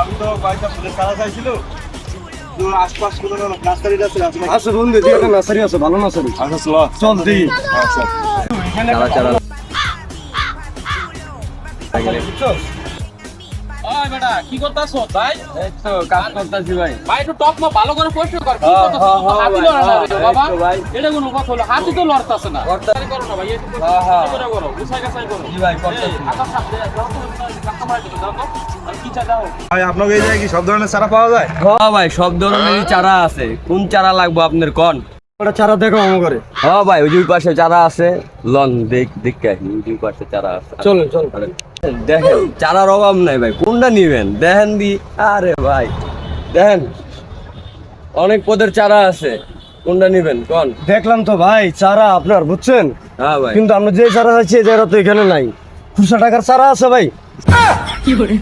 আমি তো কয়েকটা ফুলের চারা চাইছিল। আশপাশ কোনো নার্সারি আছে? আছে বন্ধু তুই একটা নার্সারি আছে ভালো নার্সারি। আচ্ছা চল। চল দেখি। আচ্ছা। চারা চারা। কি করতাছো তাই এই তো কাজ করতেছি ভাই। ভাই একটু টপ মা ভালো করে পরিষ্কার কর। কি হ্যাঁ, হ্যাঁ, হাতি ভাই, লড়া না হ্যাঁ, বাবা এই তো ভাই। এটা কোনো কথা হলো? হাতি তো লড়তাছে না। লড়তা- করো না ভাই একটু হ্যাঁ, হ্যাঁ। করে করো। গুছাই গাছাই করো। জি ভাই, করতাছি। এই, আকাশ দাও তো কাকা মারা দাও তো আর কি চা দাও ভাই আপনাকে এই জায়গায় কি সব ধরনের চারা পাওয়া যায়? হ্যাঁ ভাই সব ধরনেরই চারা আছে। কোন চারা লাগবে আপনার কোন? ওটা চারা দেখো আমার করে হ্যাঁ ভাই ওই দুই পাশে চারা আছে। লন দেখ দেখে দুই পাশে চারা আছে। চলো চল দেখেন চারার অভাব নাই ভাই কোনটা নিবেন? দেখেন দি আরে ভাই দেখেন অনেক পদের চারা আছে কোনটা নিবেন কোন? দেখলাম তো ভাই চারা আপনার বুঝছেন? হ্যাঁ ভাই। কিন্তু আমরা যে চারা চাইছি এই চারা তো এখানে নাই। খুচরা টাকার চারা আছে ভাই। 夜。